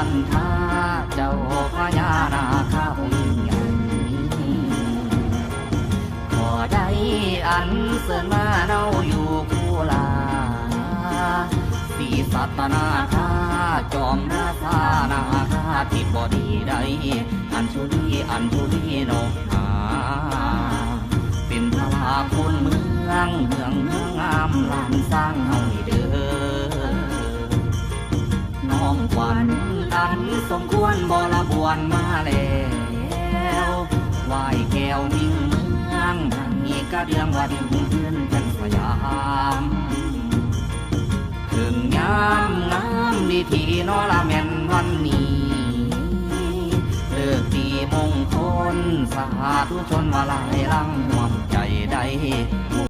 บันทาเจ้าพญานาคาองค์ใหญ่ขอได้อันเสมาเนาอยู่คู่ลาสีสัตนาคาจอมราชานาคาที่บอดีได้อันชุลีอันชุลีนกหาเป็นพระลาคุณเมืองเมืองเมืองงามลานสร้าง น้องควันอันสมควรบระบวนมาแล้วไหวแก้วมิ่งเมืองทางนี้ก็เดืองว่าเดืองเพื่อนกันสยามถึงยามงามดีทีนอละแม่นวันนี้เลิกดีมงคลสาธุชนมาลายลังหวงใจใด